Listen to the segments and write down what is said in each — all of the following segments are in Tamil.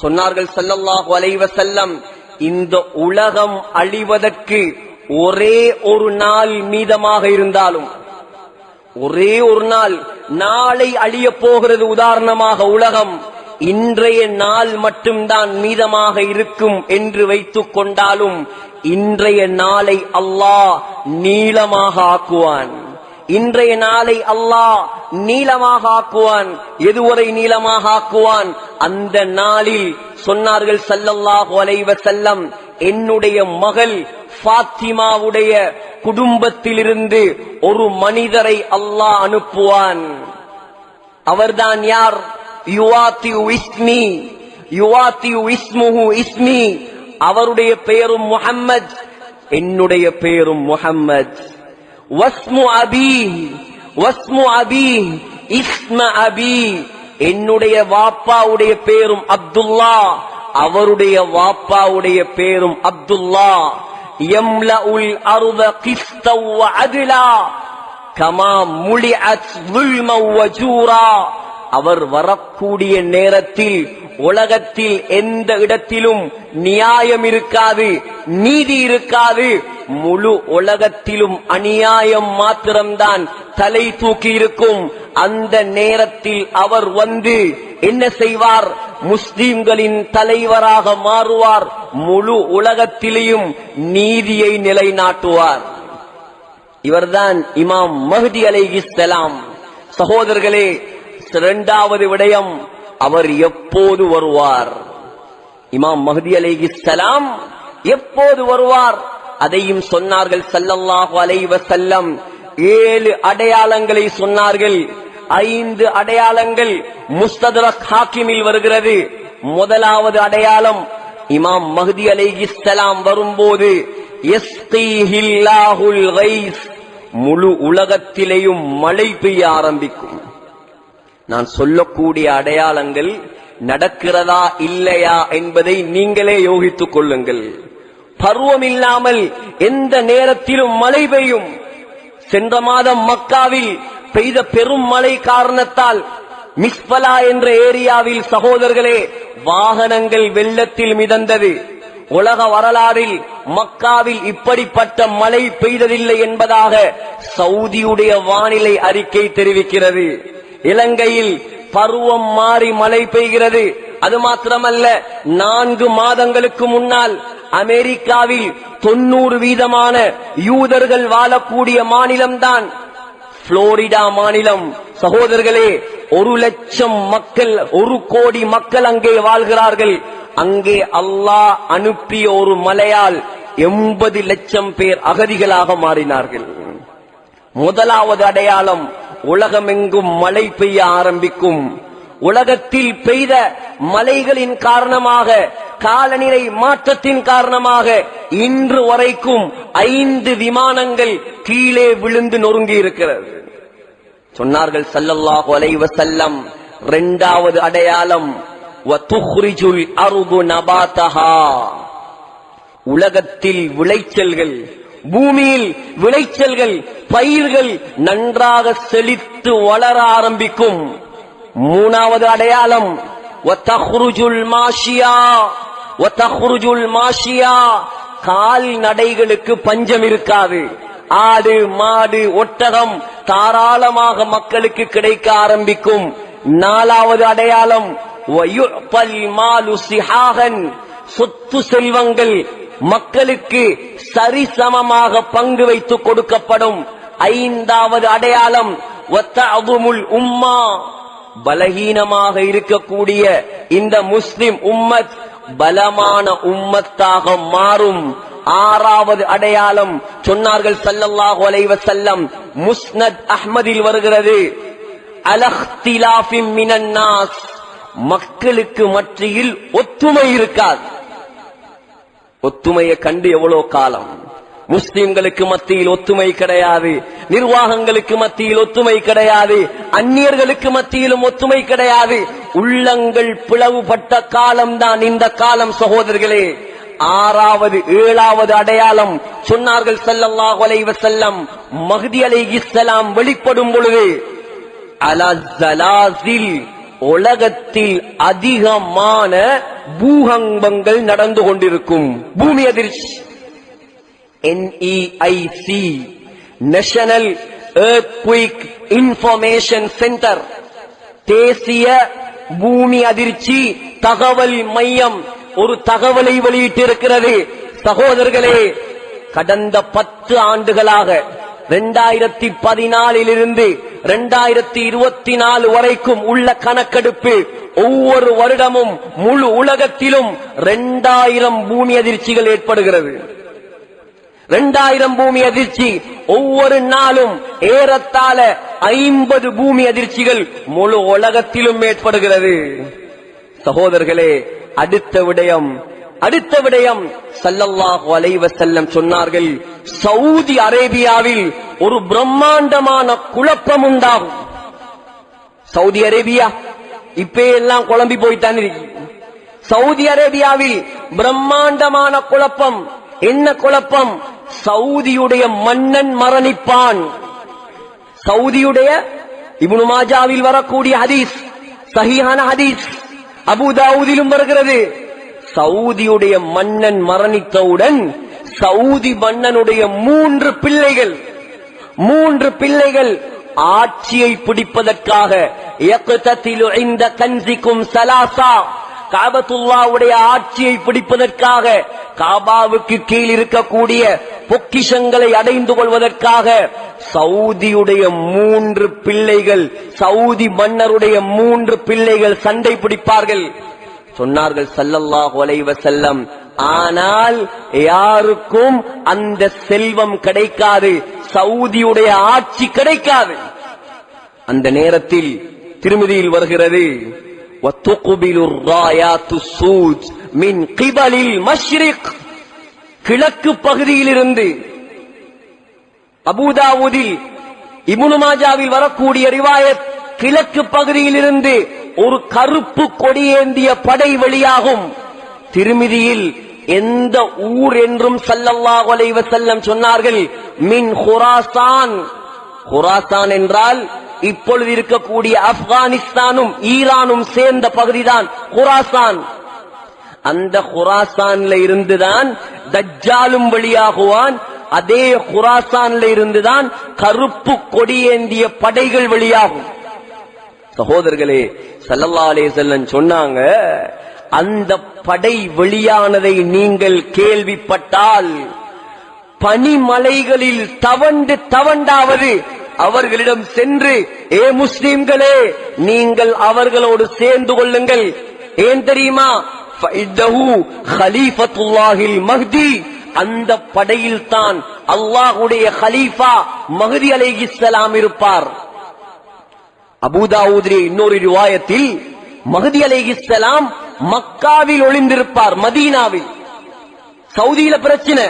சொன்னார்கள் சல்லல்லாஹு அலைவ செல்லம் இந்த உலகம் அழிவதற்கு ஒரே ஒரு நாள் மீதமாக இருந்தாலும் ஒரே ஒரு நாள் நாளை அழிய போகிறது உதாரணமாக உலகம் இன்றைய நாள் மட்டும்தான் மீதமாக இருக்கும் என்று வைத்துக் கொண்டாலும் இன்றைய நாளை அல்லாஹ் நீளமாக ஆக்குவான். இன்றைய நாளை அல்லாஹ் நீளமாக ஆக்குவான். எதுவரை நீளமாக ஆக்குவான்? அந்த நாளில் சொன்னார்கள் சல்லல்லாஹு அலைவ செல்லம் என்னுடைய மகள் ஃபாத்திமாவுடைய குடும்பத்திலிருந்து ஒரு மனிதரை அல்லாஹ் அனுப்புவான். அவர்தான் யார்? யுவாத்தி இஸ்மி யுவாத்தி இஸ்முஹு இஸ்மி. அவருடைய பெயரும் முகம்மத் என்னுடைய பெயரும் முகம்மத் வஸ்மு அபி வஸ்மு அபி இஸ்ம அபி என்னுடைய வாப்பாவுடைய பேரும் அப்துல்லா. அவருடைய வாப்பாவுடைய பேரும் அப்துல்லா. யம்லஉல் அர்த கிஸ்தவ் வ அத்லா கமா முலிஅத் ظுல்ம வஜூரா. அவர் வரக்கூடிய நேரத்தில் உலகத்தில் எந்த இடத்திலும் நியாயம் இருக்காது நீதி இருக்காது. முழு உலகத்திலும் அநியாயம் மாத்திரம்தான் தலை தூக்கி இருக்கும். அந்த நேரத்தில் அவர் வந்து என்ன செய்வார்? முஸ்லிம்களின் தலைவராக மாறுவார். முழு உலகத்திலேயும் நீதியை நிலைநாட்டுவார். இவர்தான் இமாம் மஹதி அலைஹிஸ்ஸலாம் சகோதரர்களே இரண்டாவது விடயம் அவர் எப்போது வருவார்? இமாம் மஹதி அலைஹிஸ்ஸலாம் எப்போது வருவார்? அதையும் சொன்னார்கள் சல்லல்லாஹு அலைவ செல்லம் ஏழு அடையாளங்களை சொன்னார்கள். ஐந்து அடையாளங்கள் முஸ்ததரக் ஹாக்கிமில் வருகிறது. முதலாவது அடையாளம் இமாம் மஹதி அலைஹிஸ்ஸலாம் வரும்போது முழு உலகத்திலேயும் மழை பெய்ய ஆரம்பிக்கும். நான் சொல்லக்கூடிய அடையாளங்கள் நடக்கிறதா இல்லையா என்பதை நீங்களே யோகித்துக் கொள்ளுங்கள். பருவம் இல்லாமல் எந்த நேரத்திலும் மழை பெய்யும். சென்ற மாதம் மக்காவில் பெய்த பெரும் மழை காரணத்தால் மிஸ்பலா என்ற ஏரியாவில் சகோதரர்களே வாகனங்கள் வெள்ளத்தில் மிதந்தது. உலக வரலாறில் மக்காவில் இப்படிப்பட்ட மழை பெய்ததில்லை என்பதாக சவுதியுடைய வானிலை அறிக்கை தெரிவிக்கிறது. இலங்கையில் பருவம் மாறி மழை பெய்கிறது. அது மாத்திரமல்ல நான்கு மாதங்களுக்கு முன்னால் அமெரிக்காவில் தொண்ணூறு வீதமான யூதர்கள் வாழக்கூடிய மாநிலம்தான் புளோரிடா மாநிலம். சகோதரர்களே ஒரு லட்சம் மக்கள் ஒரு கோடி மக்கள் அங்கே வாழ்கிறார்கள். அங்கே அல்லாஹ் அனுப்பிய ஒரு மலையால் எண்பது லட்சம் பேர் அகதிகளாக மாறினார்கள். முதலாவது அடையாளம் உலகமெங்கும் மழை பெய்ய ஆரம்பிக்கும். உலகத்தில் பெய்த மலைகளின் காரணமாக காலநிலை மாற்றத்தின் காரணமாக இன்று வரைக்கும் ஐந்து விமானங்கள் கீழே விழுந்து நொறுங்கி இருக்கிறது. சொன்னார்கள் சல்லல்லாஹு அலைவ செல்லம் இரண்டாவது அடையாளம் வதுஹ்ரிஜுல் நபாத்தஹா. நபாதஹா உலகத்தில் விளைச்சல்கள் பூமியில் விளைச்சல்கள் பயிர்கள் நன்றாக செழித்து வளர ஆரம்பிக்கும். மூணாவது அடையாளம் வத்தஹ்ருஜுல் மாஷியா வத்தஹ்ருஜுல் மாஷியா கால்நடைகளுக்கு பஞ்சம் இருக்காது. ஆடு மாடு ஒட்டகம் தாராளமாக மக்களுக்கு கிடைக்க ஆரம்பிக்கும். நாலாவது அடையாளம் மாலு சிஹாகன் சொத்து செல்வங்கள் மக்களுக்கு சரிசமமாக பங்கு வைத்து கொடுக்கப்படும் ஐந்தாவது அடையாளம் வத்தஅதுமுல் உம்மா. பலகீனமாக இருக்கக்கூடிய இந்த முஸ்லிம் உம்மத் பலமான உம்மத்தாக மாறும். ஆறாவது அடையாளம் சொன்னார்கள் சல்லல்லாஹு அலைவ செல்லம் முஸ்னத் அஹ்மதில் வருகிறது. அலஹ்திலாஃபிம் மினன்னாஸ் மக்களுக்கு மத்தியில் ஒத்துமை இருக்காது. ஒத்துமையை கண்டு எவ்வளவு காலம்? முஸ்லிம்களுக்கு மத்தியில் ஒத்துமை கிடையாது நிர்வாகங்களுக்கு மத்தியில் ஒத்துமை கிடையாது அந்நியர்களுக்கு மத்தியிலும் ஒத்துமை கிடையாது. உள்ளங்கள் பிளவுபட்ட காலம்தான் இந்த காலம் சகோதரர்களே. ஆறாவது ஏழாவது அடையாளம் சொன்னார்கள் ஸல்லல்லாஹு செல்லம் வஸல்லம். அலை இஸ்லாம் வெளிப்படும் பொழுது அலா உலகத்தில் அதிகமான பூகம்பங்கள் நடந்து கொண்டிருக்கும். பூமி அதிர்ச்சி. NEIC national earthquake information centre தேசிய பூமி அதிர்ச்சி தகவல் மையம் ஒரு தகவலை வெளியிட்டிருக்கிறது. சகோதரர்களே கடந்த பத்து ஆண்டுகளாக ரெண்டாயிரத்தி பதினாலிலிருந்து ரெண்டாயிரத்தி இருபத்தி நாலு வரைக்கும் உள்ள கணக்கெடுப்பு ஒவ்வொரு வருடமும் முழு உலகத்திலும் ரெண்டாயிரம் பூமி அதிர்ச்சிகள் ஏற்படுகிறது. ரெண்டாயிரம் பூமி அதிர்ச்சி ஒவ்வொரு நாளும் ஏறத்தாழ ஐம்பது பூமி அதிர்ச்சிகள் முழு உலகத்திலும் ஏற்படுகிறது. சகோதரர்களே அடுத்த விடயம் அடுத்த விடயம் சல்லல்லாஹு அலைஹி செல்லம் சொன்னார்கள் சவுதி அரேபியாவில் ஒரு பிரம்மாண்டமான குழப்பம் உண்டாகும் சவுதி அரேபியா? இப்ப எல்லாம் குழம்பி போய்த்தான் இருக்கு சவுதி அரேபியாவில் பிரம்மாண்டமான குழப்பம். என்ன குழப்பம்? சவுதியுடைய மன்னன் மரணிப்பான். சவுதியுடைய இவனு மாஜாவில் வரக்கூடிய ஹதீஸ் சஹீஹான ஹதீஸ் அபுதாவுதிலும் வருகிறது. சவுதியுடைய மன்னன் மரணித்தவுடன் சவுதி மன்னனுடைய மூன்று பிள்ளைகள் மூன்று பிள்ளைகள் ஆட்சியை பிடிப்பதற்காக இந்த கன்சிக்கும் சலாசா காபத்துல்லாவுடைய ஆட்சியை பிடிப்பதற்காக காபாவுக்கு கீழ் இருக்கக்கூடிய பொக்கிஷங்களை அடைந்து கொள்வதற்காக சவுதியுடைய மூன்று பிள்ளைகள் சவுதி மன்னருடைய மூன்று பிள்ளைகள் சண்டை பிடிப்பார்கள். சொன்னார்கள் சல்லல்லாஹு அலைவ செல்லம் ஆனால் யாருக்கும் அந்த செல்வம் கிடைக்காது சவுதியுடைய ஆட்சி கிடைக்காது. அந்த நேரத்தில் திருமதியில் வருகிறது கிழக்கு பகுதியில் இருந்து அபுதாவுதில் இபுனுமாஜாவில் வரக்கூடிய ரிவாயத் கிழக்கு பகுதியில் இருந்து ஒரு கருப்பு கொடியேந்திய படை வெளியாகும். திருமிதியில் எந்த ஊர் என்றும் சல்லல்லாஹு அலைஹி செல்லம் சொன்னார்கள். மின் ஹுராசான் ஹுராசான் என்றால் இப்பொழுது இருக்கக்கூடிய ஆப்கானிஸ்தானும் ஈரானும் சேர்ந்த பகுதிதான். ஹுராசான் அந்த ஹுராசான்ல இருந்துதான் தஜ்ஜாலும் வெளியாகுவான். அதே ஹுராசான்ல இருந்துதான் கருப்பு கொடியேந்திய படைகள் வெளியாகும். சகோதரர்களே சல்லல்லா செல்லன் சொன்னாங்க அந்த படை வெளியானதை நீங்கள் கேள்விப்பட்டால் பனிமலைகளில் தவண்டு தவண்டாவது அவர்களிடம் சென்று ஏ முஸ்லிம்களே நீங்கள் அவர்களோடு சேர்ந்து கொள்ளுங்கள். ஏன் தெரியுமா? மஹ்தி. அந்த படையில் தான் அல்லாஹுடைய ஹலீஃபா மஹதி அலைஹிஸ்ஸலாம் இருப்பார். அபூதாவுதிரிய இன்னொரு ரிவாயத்தில் மகதி அலைஹிஸ்ஸலாம் மக்காவில் ஒளிந்திருப்பார் மதீனாவில். சவுதியில பிரச்சனை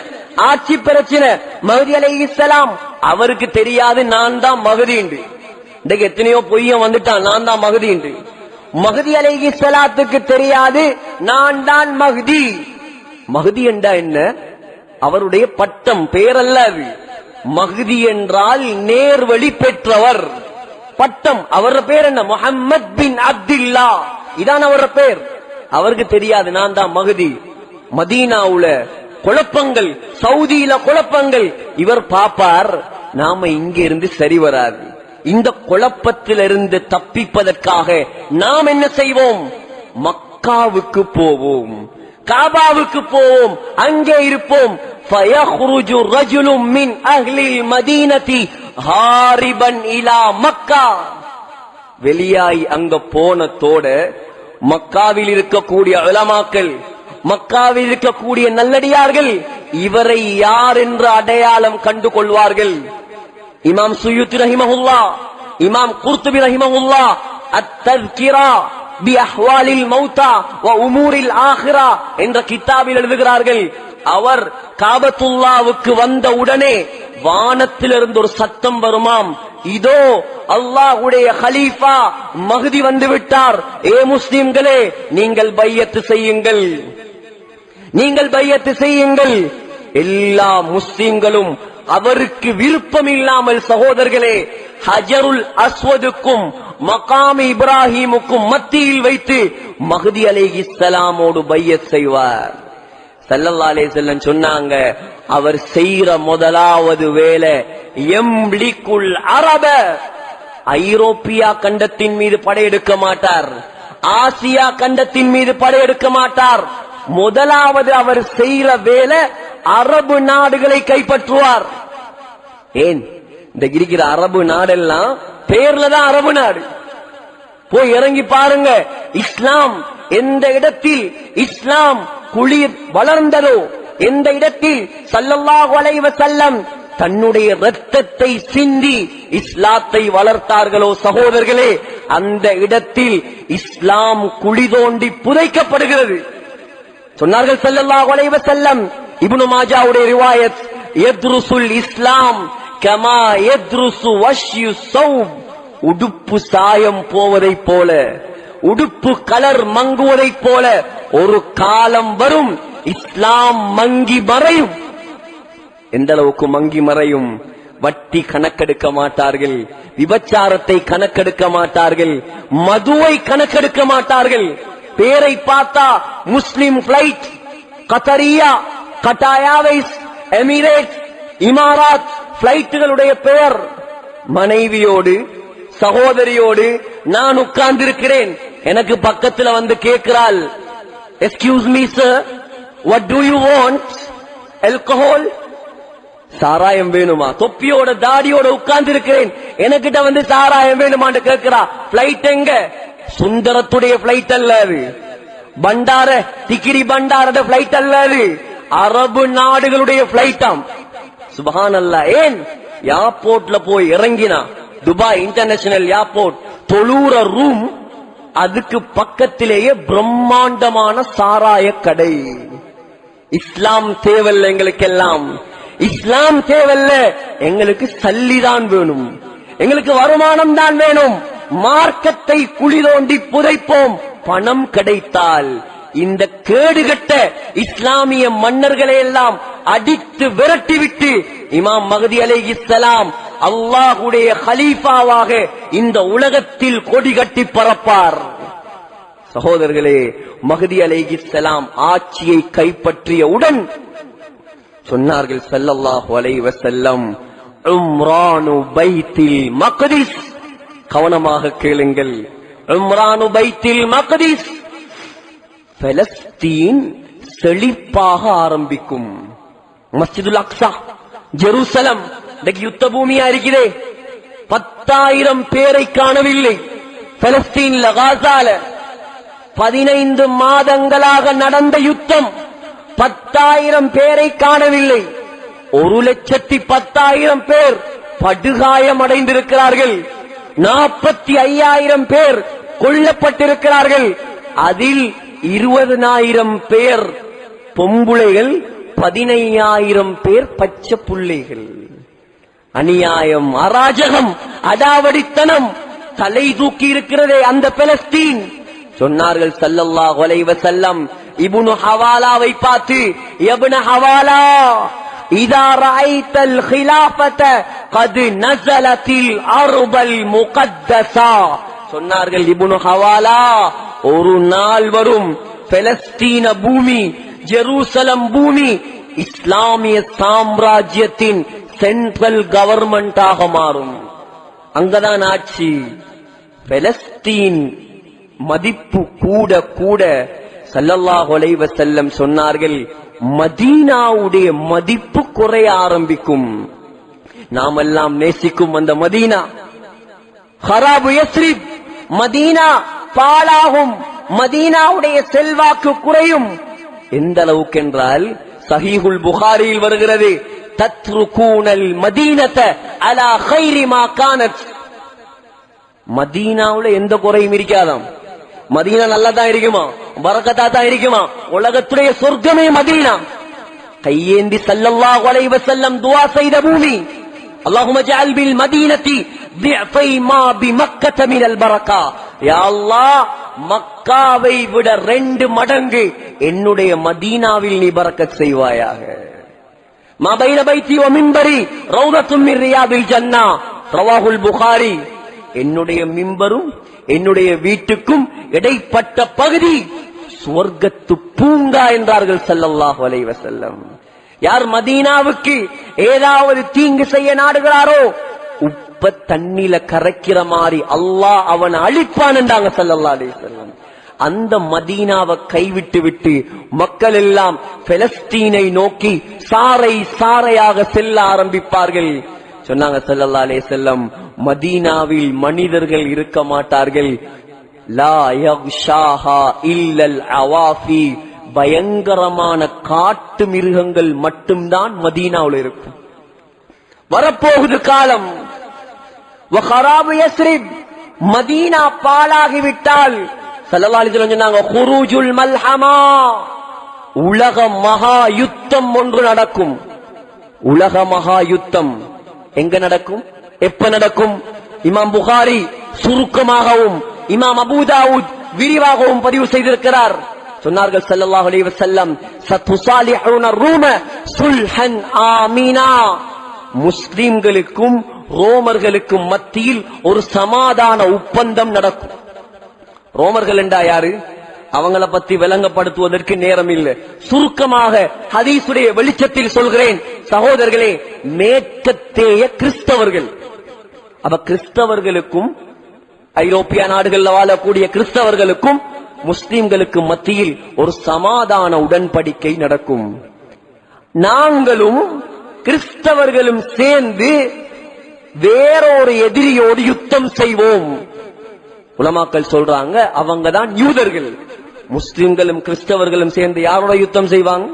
ஆட்சி பிரச்சனை மகதி அலைஹிஸ்ஸலாம். அவருக்கு தெரியாது நான் தான் மகதிண்டு இன்றைக்கு எத்தனையோ பொய்யன் வந்துட்டான் நான் தான் மகதிண்டு மகதி அலைஹிஸ்ஸலாத்துக்கு தெரியாது நான் தான் மகதி மகதி என்றா என்ன? அவருடைய பட்டம் பேரல்ல அது. மகதி என்றால் நேர்வழி பெற்றவர். பட்டம் அவர பேர் என்ன முஹம்மத் பின் அப்துல்லா இதான் அவர பேர் அவருக்கு தெரியாது நான் தான் மகதி மதீனாவுல குழப்பங்கள் சவுதியில குழப்பங்கள் இவர் பாப்பார் நாம இங்க இருந்து சரி வராது இந்த குழப்பத்திலிருந்து தப்பிப்பதற்காக நாம் என்ன செய்வோம் மக்காவுக்கு போவோம் காபாவுக்கு போவோம் அங்கே இருப்போம் فَيَخْرُجُ رَجُلٌ مِّنْ أَهْلِ الْمَدِينَةِ ஹாரிபன் இலா மக்கா. வெளியாய் அங்க போனத்தோட மக்காவில் இருக்கக்கூடிய அலமாக்கள் மக்காவில் இருக்கக்கூடிய நல்லடியார்கள் இவரை யார் என்று அடையாளம் கண்டு கொள்வார்கள்? இமாம் சுயுத்தி ரஹிமஹுல்லா இமாம் குர்துபி ரஹிமஹுல்லா அத்தர்கிரா பி அஹ்வாலில் மௌத்தா வ உமூரில் ஆஹிரா என்ற கித்தாபில் எழுதுகிறார்கள் அவர் காபத்துல்லாவுக்கு வந்த உடனே வானத்திலிருந்து ஒரு சத்தம் வருமாம். இதோ அல்லாஹுடைய ஹலீஃபா மகுதி வந்து விட்டார். ஏ முஸ்லிம்களே நீங்கள் பையத்து செய்யுங்கள். நீங்கள் பையத்து செய்யுங்கள். எல்லா முஸ்லிம்களும் அவருக்கு விருப்பம் இல்லாமல் சகோதரர்களே ஹஜருல் அஸ்வதுக்கும் மகாம் இப்ராஹிமுக்கும் மத்தியில் வைத்து மஹதி அலைஹிஸ்ஸலாமோடு பையத் செய்வார். செல்லல்லாலே செல்லன் சொன்னாங்க அவர் செய்யற முதலாவது வேலை எம்லிக்குல் அரப. ஐரோப்பியா கண்டத்தின் மீது படையெடுக்க மாட்டார். ஆசியா கண்டத்தின் மீது படையெடுக்க மாட்டார். முதலாவது அவர் செய்யற வேலை அரபு நாடுகளை கைப்பற்றுவார். ஏன்? இந்த இருக்கிற அரபு நாடெல்லாம் பேர்ல தான் அரபு நாடு. போய் இறங்கி பாருங்க இஸ்லாம் எந்த இடத்தில் இஸ்லாம் குளிர் வளர்ந்ததோ எந்த இடத்தில் சல்லல்லாஹு அலைவ செல்லம் தன்னுடைய ரத்தத்தை சிந்தி இஸ்லாத்தை வளர்த்தார்களோ சகோதரர்களே அந்த இடத்தில் இஸ்லாம் குழி தோண்டி புதைக்கப்படுகிறது. சொன்னார்கள் செல்லல்லாஹு அலைவ செல்லம் இப்னு மாஜாவுடைய ரிவாயத் எத்ருசுல் இஸ்லாம் கமா எத்ருசு வஷ்யு சௌ உடுப்பு சாயம் போவதைப் போல உடுப்பு கலர் மங்குவதைப் போல ஒரு காலம் வரும் இஸ்லாம் மங்கி மறையும். எந்த அளவுக்கு மங்கி மறையும்? வட்டி கணக்கெடுக்க மாட்டார்கள் விபச்சாரத்தை கணக்கெடுக்க மாட்டார்கள் மதுவை கணக்கெடுக்க மாட்டார்கள். பேரை பார்த்தா முஸ்லிம் பிளைட் கத்தரியா கட்டாயாவைஸ் எமிரேட் இமாராத் பிளைட்டுகளுடைய பெயர். மனைவியோடு சகோதரியோடு நான் உட்கார்ந்திருக்கிறேன். எனக்கு பக்கத்துல வந்து கேட்கிறாள் excuse me sir what do you want alcohol? சாராயம் வேணுமா? தொப்பியோட தாடியோட உட்கார்ந்து இருக்கிறேன் எனக்கிட்ட வந்து சாராயம் வேணுமான்னு கேட்கிறா பிளைட் எங்க? சுந்தரத்துடைய பிளைட் அல்ல அது. பண்டார திக்கிரி பண்டாரத பிளைட் அல்ல அது. அரபு நாடுகளுடைய பிளைட்டாம் சுபஹான் அல்ல ஏன்? ஏர்போர்ட்ல போய் இறங்கினா. துபாய் இன்டர்நேஷனல் ஏர்போர்ட் தொழூர ரூம் அதுக்கு பக்கத்திலேயே பிரம்மாண்டமான சாராய கடை. இஸ்லாம் தேவல்ல எங்களுக்கெல்லாம். இஸ்லாம் தேவல்ல எங்களுக்கு சல்லிதான் வேணும். எங்களுக்கு வருமானம் தான் வேணும். மார்க்கத்தை குழி தோண்டி புதைப்போம். பணம் கிடைத்தால் இந்த கேடுகட்ட இஸ்லாமிய மன்னர்களை எல்லாம் அடித்து விரட்டிவிட்டு இமாம் மகதி அலைஹிஸ்ஸலாம் அல்லாஹுடைய ஹலீஃபாவாக இந்த உலகத்தில் கொடி கட்டி பறப்பார். சகோதரர்களே மகதி அலைஹிஸ்ஸலாம் ஆட்சியை கைப்பற்றியவுடன் சொன்னார்கள் செல்லல்லாஹு அலைவ செல்லம் உம்ரானு பைத்தில் மக்திஸ். கவனமாக கேளுங்கள் உம்ரானு பைத்தில் மக்திஸ் பலஸ்தீன் செழிப்பாக ஆரம்பிக்கும். மஸ்ஜிதுல் அக்ஸா ஜெருசலம் இன்னைக்கு யுத்த பூமியா இருக்கிறே பத்தாயிரம் பேரை காணவில்லை. பலஸ்தீன்ல காசால. பதினைந்து மாதங்களாக நடந்த யுத்தம். பத்தாயிரம் பேரை காணவில்லை. ஒரு லட்சத்தி பத்தாயிரம் பேர் படுகாயம் அடைந்திருக்கிறார்கள். நாற்பத்தி ஐயாயிரம் பேர் கொல்லப்பட்டிருக்கிறார்கள். அதில் இருபதனாயிரம் பேர் பொம்புளைகள் பதினையாயிரம் பேர் பச்சை புள்ளைகள். அநியாயம் அராஜகம் அடாவடித்தனம். தலை தூக்கி இருக்கிறதே அந்த பெலஸ்தீன். சொன்னார்கள் சல்லல்லா கொலைவ செல்லம் இபுனு ஹவாலாவை பார்த்து எபுன ஹவாலா இதா ராய்த்தல் ஹிலாபத்த கது நசலத்தில் அருபல் முகத்தசா சொன்னார்கள் இபுனு ஹவாலா ஒரு நாள் வரும் பெலஸ்தீன பூமி ஜெருசலம் பூமி இஸ்லாமிய சாம்ராஜ்யத்தின் சென்ட்ரல் கவர்மெண்டாக மாறும். அங்கதான் ஆட்சி. பெலஸ்தீன் மதிப்பு கூட கூட சல்லல்லாஹ் அலைஹி செல்லம் சொன்னார்கள் மதீனாவுடைய மதிப்பு குறைய ஆரம்பிக்கும். நாமெல்லாம் நேசிக்கும் அந்த மதீனா. ஹராபு யஸ்ரிப் மதீனா பாலாகும் மதீனாவுடைய செல்வாக்கு குறையும். எந்த அளவுக்கு என்றால் சஹீஹுல் புகாரியில் வருகிறது தத்ருகூனல் மதீனத அலா கைரி மா கானத் மதீனாவுல எந்த குறையும் இருக்காதாம். மதீனா நல்லா தான் இருக்குமா? பரக்கத்தா தான் இருக்குமா? உலகத்துடைய சொர்க்கமே மதீனா. கையேந்தி சல்லல்லாஹு அலைஹி வஸல்லம் துஆ செய்த பூமி. اللهم اجعل بالمدينة ضعفي ما بمكة من البركة يا الله மக்காவை விட ரெண்டு மடங்கு என்னுடைய மதீனாவில் நீ பரக்கத் செய்வாயாக ما بين بيتي ومنبري روضة من رياض الجنة رواه البخاري என்னுடைய மிம்பரும் என்னுடைய வீட்டுக்கும் இடைப்பட்ட பகுதி சுவர்க்கத்து பூங்கா என்றார்கள் ஸல்லல்லாஹு அலைஹி வஸல்லம் யார் மதீனாவுக்கு ஏதாவது தீங்கு செய்ய நாடுகிறாரோ உப்ப தண்ணில கரைக்கிற மாதிரி அல்லாஹ் அவன் அழிப்பான்டாங்க சல்லல்லா ஸல்லல்லாஹு அந்த மதீனாவை கைவிட்டு விட்டு மக்கள் எல்லாம் பெலஸ்தீனை நோக்கி சாறை சாறையாக செல்ல ஆரம்பிப்பார்கள். சொன்னாங்க சல்லல்லா அலே செல்லம் மதீனாவில் மனிதர்கள் இருக்க மாட்டார்கள். லா யக்ஷாஹா இல்லல் அவாஃபி. பயங்கரமான காட்டு மிருகங்கள் மட்டும்தான் மதீனாவில் இருக்கும். வரப்போகுது காலம். மதீனா பாலாகிவிட்டால் ஸல்லல்லாஹு சொன்னாங்க குருஜுல் மல்ஹமா. உலக மகா யுத்தம் ஒன்று நடக்கும். உலக மகா யுத்தம் எங்க நடக்கும்? எப்ப நடக்கும்? இமாம் புகாரி சுருக்கமாகவும் இமாம் அபுதாவுத் விரிவாகவும் பதிவு செய்திருக்கிறார். சொன்னார்கள் ஸல்லல்லாஹு அலி வசல்லம் ரூம சுல்ஹன் ஆமீனா. முஸ்லிம்களுக்கும் ரோமர்களுக்கும் மத்தியில் ஒரு சமாதான ஒப்பந்தம் நடக்கும். ரோமர்கள் என்றா யாரு? அவங்கள பத்தி விளங்கப்படுத்துவதற்கு நேரம் இல்லை. சுருக்கமாக ஹதீசுடைய வெளிச்சத்தில் சொல்கிறேன். சகோதரர்களே மேற்கத்தேய கிறிஸ்தவர்கள். அப்ப கிறிஸ்தவர்களுக்கும் ஐரோப்பிய நாடுகளில் வாழக்கூடிய கிறிஸ்தவர்களுக்கும் முஸ்லிம்களுக்கு மத்தியில் ஒரு சமாதான உடன்படிக்கை நடக்கும். நாங்களும் கிறிஸ்தவர்களும் சேர்ந்து வேறொரு எதிரியோடு யுத்தம் செய்வோம். உலமாக்கள் சொல்றாங்க அவங்க தான் யூதர்கள். முஸ்லிம்களும் கிறிஸ்தவர்களும் சேர்ந்து யாரோட யுத்தம் செய்வாங்க?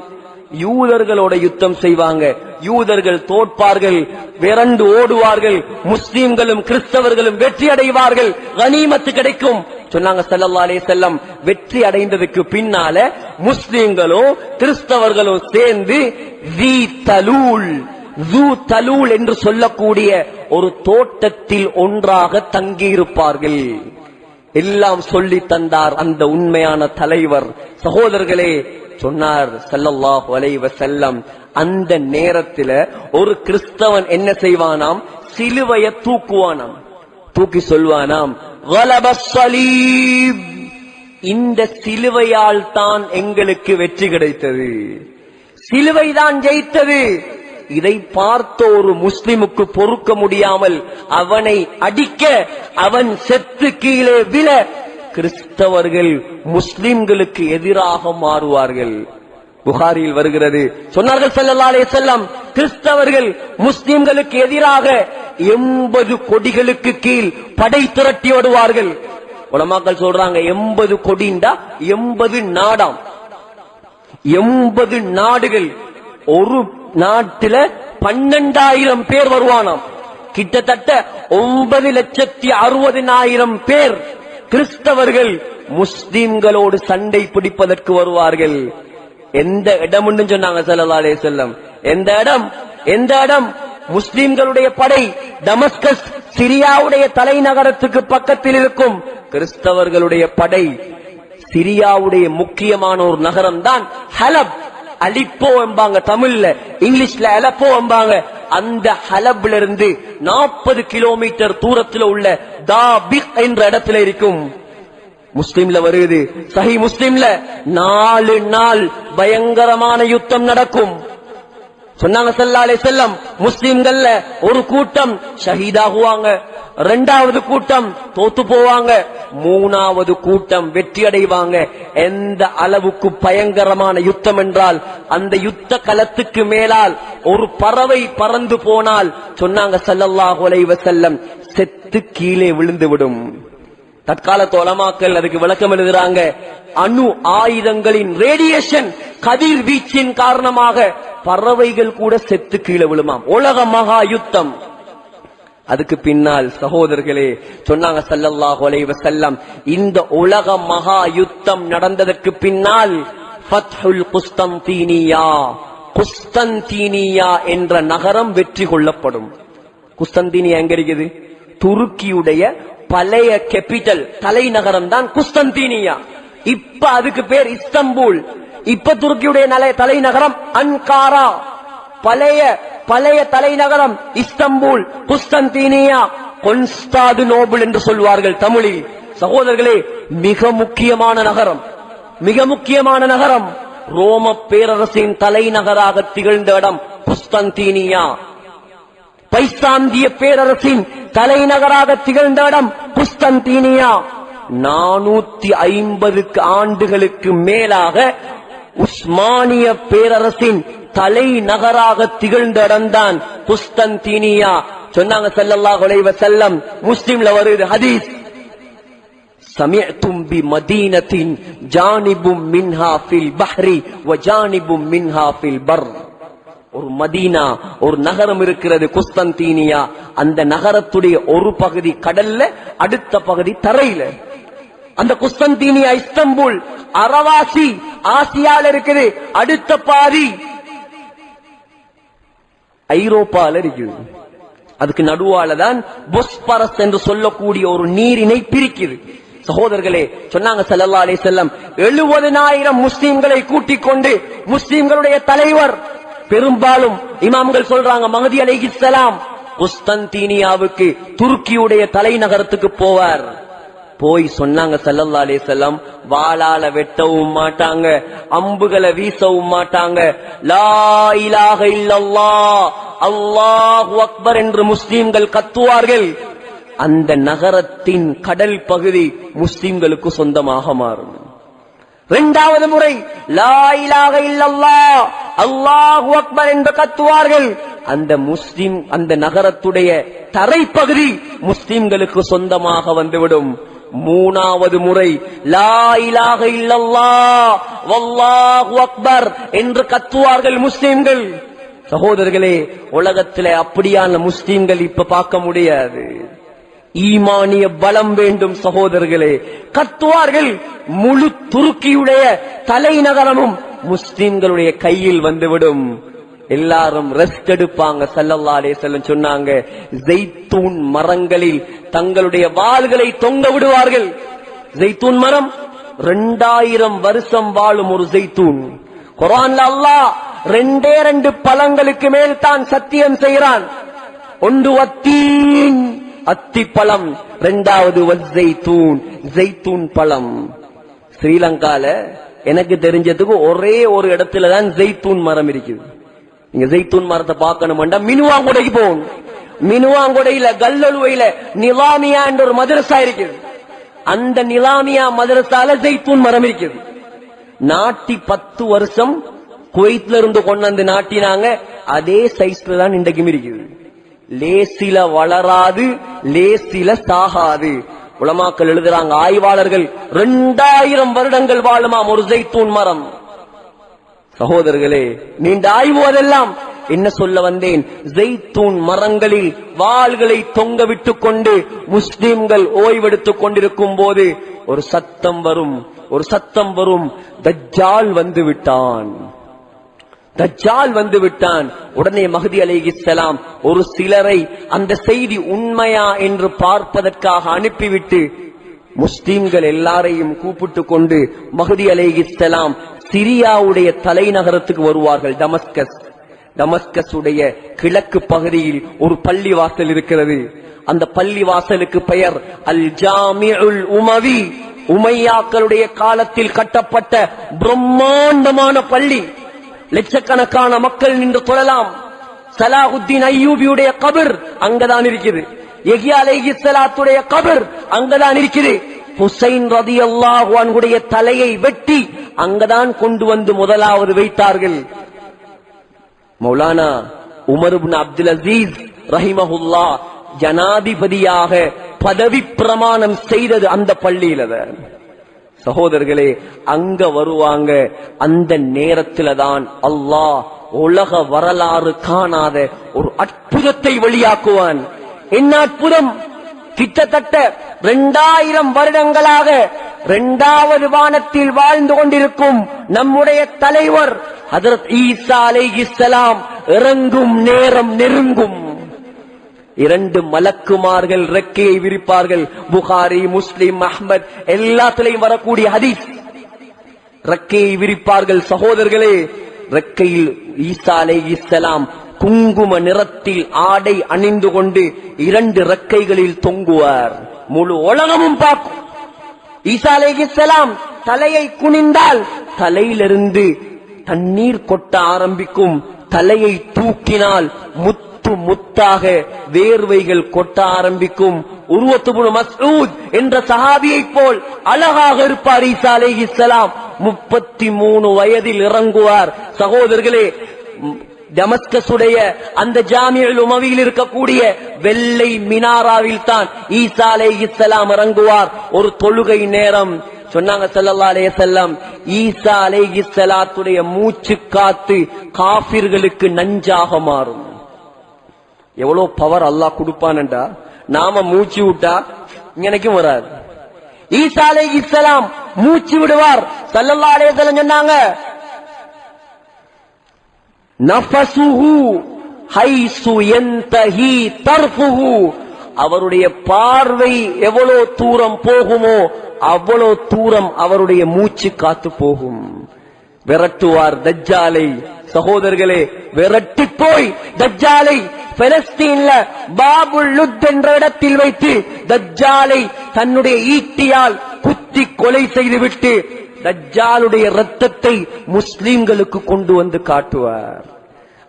யூதர்களோட யுத்தம் செய்வாங்க. யூதர்கள் தோற்பார்கள் விரண்டு ஓடுவார்கள் முஸ்லீம்களும் கிறிஸ்தவர்களும் வெற்றி அடைவார்கள். கனிமத்து கிடைக்கும். சொன்னாங்க ஸல்லல்லாஹு அலே செல்லம் வெற்றி அடைந்ததுக்கு பின்னால முஸ்லீம்களும் கிறிஸ்தவர்களும் சேர்ந்து தி தலூல் தலூல் என்று சொல்லக்கூடிய ஒரு தோட்டத்தில் ஒன்றாக தங்கியிருப்பார்கள். எல்லாம் சொல்லி தந்தார் அந்த உண்மையான தலைவர். சகோதரர்களே சொன்னார் ஸல்லல்லாஹு வலைவ செல்லம் அந்த நேரத்துல ஒரு கிறிஸ்தவன் என்ன செய்வானாம்? சிலுவைய தூக்குவானாம். தூக்கி சொல்வானாம் இந்த சிலுவையால் தான் எங்களுக்கு வெற்றி கிடைத்தது. சிலுவைதான் ஜெயித்தது. இதை பார்த்த ஒரு முஸ்லிமுக்கு பொறுக்க முடியாமல் அவனை அடிக்க அவன் செத்து கீழே விழ கிறிஸ்தவர்கள் முஸ்லிம்களுக்கு எதிராக மாறுவார்கள். புகாரியில் வருகிறது. சொன்னார்கள் ஸல்லல்லாஹு செல்லம் கிறிஸ்தவர்கள் முஸ்லிம்களுக்கு எதிராக எண்பது கொடிகளுக்கு கீழ் படை திரட்டி வருவார்கள் உலமாக்கள் சொல்றாங்க எண்பது கொடிண்டா? எண்பது நாடாம். எண்பது நாடுகள் ஒரு நாட்டுல பன்னெண்டாயிரம் பேர் வருவானாம். கிட்டத்தட்ட ஒன்பது லட்சத்தி அறுபதினாயிரம் பேர் கிறிஸ்தவர்கள் முஸ்லிம்களோடு சண்டை பிடிப்பதற்கு வருவார்கள். எந்த இடம்னு சொன்னாங்க ஸல்லல்லாஹு செல்லம் எந்த இடம்? எந்த இடம்? முஸ்லிம்களுடைய படை டமஸ்கஸ் சிரியாவுடைய தலைநகரத்துக்கு பக்கத்தில் இருக்கும் கிறிஸ்தவர்களுடைய படை சிரியாவுடைய முக்கியமான ஒரு நகரம் தான் ஹலப் அலிப்போ என்பாங்க தமிழ்ல இங்கிலீஷ்ல அலப்போ என்பாங்க. அந்த ஹலப்ல இருந்து நாற்பது கிலோமீட்டர் தூரத்தில் உள்ள தாபிக் என்ற இடத்துல இருக்கும். முஸ்லிம்ல வருது. சஹி முஸ்லிம்ல நாலு நாள் பயங்கரமான யுத்தம் நடக்கும். சொன்னாங்க செல்லாலே செல்லம் வஸல்லம் முஸ்லிம்கள்ல ஒரு கூட்டம் ஷஹீதாகுவாங்க. ரெண்டாவது கூட்டம் தோத்து போவாங்க. மூணாவது கூட்டம் வெற்றி அடைவாங்க எந்த அளவுக்கு பயங்கரமான யுத்தம் என்றால் அந்த யுத்த களத்துக்கு மேலால் ஒரு பறவை பறந்து போனால் சொன்னாங்க ஸல்லல்லாஹு அலைஹி செல்லம் செத்து கீழே விழுந்து விடும் தற்கால தொலமாக்கள் அதுக்கு விளக்கம் எழுதுறாங்க. அணு ஆயுதங்களின் ரேடியேஷன் கதிர் வீச்சின் காரணமாக பறவைகள் கூட செத்து கீழே விழுமாம். உலக மகா யுத்தம். அதுக்கு பின்னால் சகோதரர்களே சொன்னாங்க ஸல்லல்லாஹு அலைஹி செல்லம் இந்த உலக மகா யுத்தம் நடந்ததற்கு பின்னால் குஸ்தந்தீனியா குஸ்தந்தீனியா என்ற நகரம் வெற்றி கொள்ளப்படும். குஸ்தந்தீனியா எங்க இருக்குது? துருக்கியுடைய பழைய கேபிட்டல் தலைநகரம் தான் குஸ்தந்தீனியா. இப்ப அதுக்கு பேர் இஸ்தம்பூல். இப்ப துருக்கியுடைய தலைநகரம் அன்காரா. பழைய பழைய தலைநகரம் இஸ்தம்பூல் குஸ்தந்தீனியா கொன்ஸ்டாது நோபுல் என்று சொல்வார்கள் தமிழில். சகோதரர்களே மிக முக்கியமான நகரம். மிக முக்கியமான நகரம். ரோம பேரரசின் தலைநகராக திகழ்ந்த இடம் குஸ்தந்தீனியா. பைசாந்திய பேரரசின் தலைநகராக திகழ்ந்த இடம் குஸ்தந்தீனியா. நானூத்தி ஐம்பதுக்கு ஆண்டுகளுக்கு மேலாக உஸ்மானிய பேரரசின் தலைநகராக திகழ்ந்த இடம்தான் குஸ்தந்தீனியா சொன்னாங்க ஸல்லல்லாஹு அலைஹி வஸல்லம் முஸ்லிம்ல வருது ஹதீஸ் سمعتم بمدينة جانب منها في البحر وجانب منها في البر ஒரு மதீனா ஒரு நகரம் இருக்கிறது குஸ்தந்தீனியா அந்த நகரத்துடைய ஒரு பகுதி கடல்ல அடுத்த பகுதி தரையில அந்த குஸ்தந்தீனியா இஸ்தம்புல் அரவாசி ஆசியால இருக்குது அடுத்த பாதி ஐரோப்பால இருக்குது. அதுக்கு நடுவால தான் பொஸ்பரஸ் என்று சொல்லக்கூடிய ஒரு நீரினை பிரிக்குது. சகோதரர்களே சொன்னாங்க ஸல்லல்லாஹு அலைஹி செல்லம் எழுபதனாயிரம் முஸ்லீம்களை கூட்டிக் கொண்டு முஸ்லிம்களுடைய தலைவர் பெரும்பாலும் இமாம்கள் சொல்றாங்க மகதி அலைஹிஸ்ஸலாம் குஸ்தந்தீனியாவுக்கு துருக்கியுடைய தலைநகரத்துக்கு போவார். போய் சொன்னாங்க ஸல்லல்லாஹு அலே செல்லம் வாளால வெட்டவும் மாட்டாங்க அம்புகளை வீசவும் மாட்டாங்க. லா இலாக இல்லல்லா அல்லாஹு அக்பர் என்று முஸ்லீம்கள் கத்துவார்கள். அந்த நகரத்தின் கடல் பகுதி முஸ்லிம்களுக்கு சொந்தமாக மாறும். இரண்டாவது முறை லா இலாஹ இல்லல்லாஹ் அல்லாஹு அக்பர் என்று கத்துவார்கள். அந்த முஸ்லிம் அந்த நகரத்துடைய தரைப்பகுதி முஸ்லிம்களுக்கு சொந்தமாக வந்துவிடும். மூணாவது முறை லா இலாக இல்லல்லா வல்லாஹு அக்பர் என்று கத்துவார்கள் முஸ்லிம்கள். சகோதரர்களே உலகத்திலே அப்படியான முஸ்லிம்கள் இப்ப பார்க்க முடியாது. ஈமானிய பலம் வேண்டும் சகோதரர்களே. கத்துவார்கள் முழு துருக்கியுடைய தலைநகரமும் முஸ்லிம்களுடைய கையில் வந்துவிடும். எல்லாரும் ரெஸ்ட் எடுப்பாங்க. சல்லல்லா அலைஹிஸ்ஸலாம் சொன்னாங்க ஜெய்தூன் மரங்களில் தங்களுடைய வாள்களை தொங்க விடுவார்கள். ஜெய்தூன் மரம்? ரெண்டாயிரம் வருஷம் வாழும் ஒரு ஜெய்தூன் குரான்ல அல்லாஹ் ரெண்டே ரெண்டு பழங்களுக்கு மேல் தான் சத்தியம் செய்கிறான். ஒன்று வத்தீன். அத்தி பழம். ரெண்டாவது ஜெய்தூன் ஜெய்தூன் பழம். ஸ்ரீலங்கால எனக்கு தெரிஞ்சதுக்கு ஒரே ஒரு இடத்துல தான் ஜெய்தூன் மரம் இருக்குது. நீங்க ஜெய்தூன் மரத்தை பார்க்கணும்டா மினுவாங்குடைக்கு போகணும். மினுவாங்குடையில கல்லொழுவையில நிலாமியா என்ற ஒரு மதரசா இருக்குது. அந்த நிலாமியா மதரசால ஜெய்தூன் மரம் இருக்குது. நாட்டி பத்து வருஷம் குவைத்ல இருந்து கொண்டு வந்து நாட்டினாங்க. அதே சைஸ்ல தான் இன்றைக்கும் இருக்குது. லேசில வளராது லேசில சாகாது. உலமாக்கள் எழுதுறாங்க ஆய்வாளர்கள் ரெண்டாயிரம் வருடங்கள் வாழுமாம் ஒரு ஜெய்தூன் மரம். சகோதரர்களே நீண்ட ஆய்வு அதெல்லாம். என்ன சொல்ல வந்தேன்? ஜெய்தூன் மரங்களில் வாள்களை தொங்க விட்டு கொண்டு முஸ்லிம்கள் ஓய்வெடுத்துக் கொண்டிருக்கும் போது ஒரு சத்தம் வரும் ஒரு சத்தம் வரும். தஜ்ஜால் வந்து விட்டான். தஜ்ஜால் வந்து விட்டான். உடனே மகதி அலைஹிஸ்ஸலாம் ஒரு சிலரை அந்த செய்தி உண்மையா என்று பார்ப்பதற்காக அனுப்பிவிட்டு முஸ்லிம்கள் எல்லாரையும் கூப்பிட்டு கொண்டு மகதி அலைஹிஸ்ஸலாம் சிரியாவுடைய தலைநகரத்துக்கு வருவார்கள். டமஸ்கஸ். டமஸ்கஸ் உடைய கிழக்கு பகுதியில் ஒரு பள்ளி வாசல் இருக்கிறது. அந்த பள்ளி வாசலுக்கு பெயர் அல் ஜாமிஉல் உமவி. உமையாக்களுடைய காலத்தில் கட்டப்பட்ட பிரம்மாண்டமான பள்ளி. லட்சக்கணக்கான மக்கள் நின்று தொழலாம். சலாஹுத்தீன் ஐயூபியுடைய கபிர் அங்கதான் இருக்குது. எகியா அலைஹி சலாத்துடைய கபிர் அங்கதான் இருக்குது. ஹுசைன் ரதி அல்லாஹுடைய தலையை வெட்டி அங்கதான் கொண்டு வந்து முதலாவது வைத்தார்கள். மௌலானா உமர் அப்துல் அசீஸ் ரஹிமஹுல்லா ஜனாதிபதியாக பதவி பிரமாணம் செய்தது அந்த பள்ளியில சகோதரர்களே அங்க வருவாங்க அந்த நேரத்துல தான் அல்லாஹ் உலக வரலாறு காணாத ஒரு அற்புதத்தை வெளியாக்குவான். என்ன அற்புதம் கிட்டத்தட்ட இரண்டாயிரம் வருடங்களாக இரண்டாவது வானத்தில் வாழ்ந்து கொண்டிருக்கும் நம்முடைய தலைவர் ஹதரத் ஈசா அலைஹிஸ்ஸலாம் இறங்கும் நேரம் நெருங்கும். இரண்டு மலக்குமார்கள் ரெக்கையை விரிப்பார்கள். புகாரி முஸ்லிம் அஹ்மத் எல்லாத்திலையும் வரக்கூடிய ஹதீஸ். ரெக்கையை விரிப்பார்கள் சகோதரர்களே. ரெக்கையில் ஈசா அலைஹிஸ்ஸலாம் குங்கும நிறத்தில் ஆடை அணிந்து கொண்டு இரண்டு ரெக்கைகளில் தொங்குவார். முழு உலகமும் பார்க்கும். ஈசா அலைஹிஸ்ஸலாம் தலையை குனிந்தால் தலையிலிருந்து தண்ணீர் கொட்ட ஆரம்பிக்கும். தலையை தூக்கினால் முத்து முத்தாக வேர்வைகள் கொட்ட ஆரம்பிக்கும். உருவத்துபுணு மசூத் என்ற சஹாபியைப் போல் அழகாக இருப்பார் ஈசா அலைஹிஸ்ஸலாம் முப்பத்தி மூணு வயதில் இறங்குவார். சகோதரர்களே டமஸ்கஸுடைய அந்த ஜாமியல் உமவியில் இருக்கக்கூடிய வெள்ளை மினாராவில் தான் ஈசா இஸ்லாம் இறங்குவார். ஒரு தொழுகை நேரம். சொன்னாங்க ஸல்லல்லாஹு அலைஹி வஸல்லம் ஈசா அலைஹிஸ்ஸலாத்துடைய மூச்சு காத்து காபிர்களுக்கு நஞ்சாக மாறும். எவ்வளவு பவர் அல்லாஹ் கொடுப்பான்டா நாம மூச்சு விட்டா இங்கனைக்கும் வராது. ஈசா அலைஹிஸ்ஸலாம் மூச்சு விடுவார். ஸல்லல்லாஹு அலைஹி சொன்னாங்க நஃபசுஹு ஹைசு யன்தஹி தர்ஃபுஹு. அவருடைய பார்வை எவ்வளவு தூரம் போகுமோ அவ்வளோ தூரம் அவருடைய மூச்சு காத்து போகும். விரட்டுவார் தஜ்ஜாலை. சகோதரர்களே விரட்டி போய் தஜ்ஜாலை பெலஸ்தீன்ல பாபுல் லுத் என்ற இடத்தில் வைத்து தஜ்ஜாலை தன்னுடைய ஈட்டியால் குத்தி கொலை செய்துவிட்டு தஜ்ஜாலுடைய ரத்தத்தை முஸ்லிம்களுக்கு கொண்டு வந்து காட்டுவார்.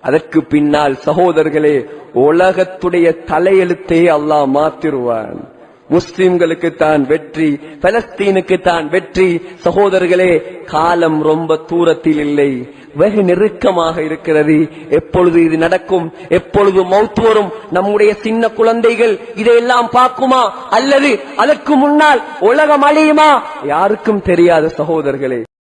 அதற்கு பின்னால் சகோதரர்களே உலகத்துடைய தலையெழுத்தையே அல்லாஹ் மாத்திருவான். முஸ்லிம்களுக்கு தான் வெற்றி பலஸ்தீனுக்கு தான் வெற்றி. சகோதரர்களே காலம் ரொம்ப தூரத்தில் இல்லை. வெகு நெருக்கமாக இருக்கிறது. எப்பொழுது இது நடக்கும்? எப்பொழுது மௌத் வரும்? நம்முடைய சின்ன குழந்தைகள் இதையெல்லாம் பார்க்குமா? அல்லது அதற்கு முன்னால் உலகம் அழியுமா? யாருக்கும் தெரியாத சகோதரர்களே